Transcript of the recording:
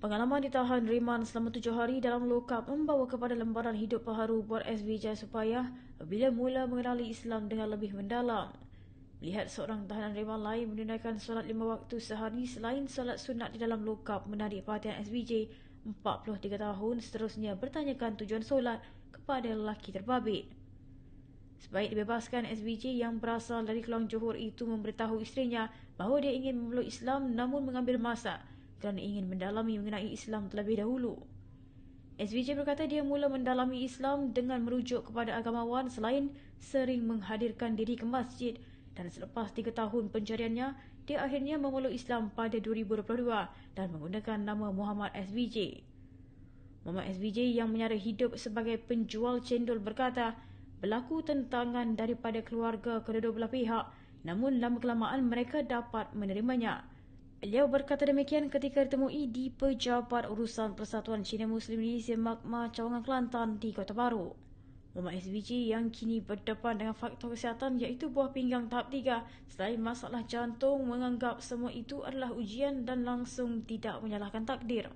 Pengalaman ditahan Riman selama tujuh hari dalam lokap membawa kepada lembaran hidup baharu buat SB Jaya supaya bila mula mengenali Islam dengan lebih mendalam. Melihat seorang tahanan Riman lain menunaikan solat lima waktu sehari selain solat sunat di dalam lokap menarik perhatian SBJ 43 tahun seterusnya bertanyakan tujuan solat kepada lelaki terbabit. Sebaik dibebaskan SBJ yang berasal dari Keluang Johor itu memberitahu isterinya bahawa dia ingin memeluk Islam namun mengambil masa kerana ingin mendalami mengenai Islam terlebih dahulu. SVJ berkata dia mula mendalami Islam dengan merujuk kepada agamawan selain sering menghadirkan diri ke masjid dan selepas tiga tahun pencariannya, dia akhirnya memeluk Islam pada 2022 dan menggunakan nama Muhammad SVJ. Muhammad SVJ yang menyara hidup sebagai penjual cendol berkata, berlaku tentangan daripada keluarga kedua-dua belah pihak namun lama-kelamaan mereka dapat menerimanya. Beliau berkata demikian ketika ditemui di Pejabat Urusan Persatuan Cina Muslim Malaysia Makmah Cawangan Kelantan di Kota Baru. Muhammad SBG yang kini berdepan dengan faktor kesihatan iaitu buah pinggang tahap 3 selain masalah jantung menganggap semua itu adalah ujian dan langsung tidak menyalahkan takdir.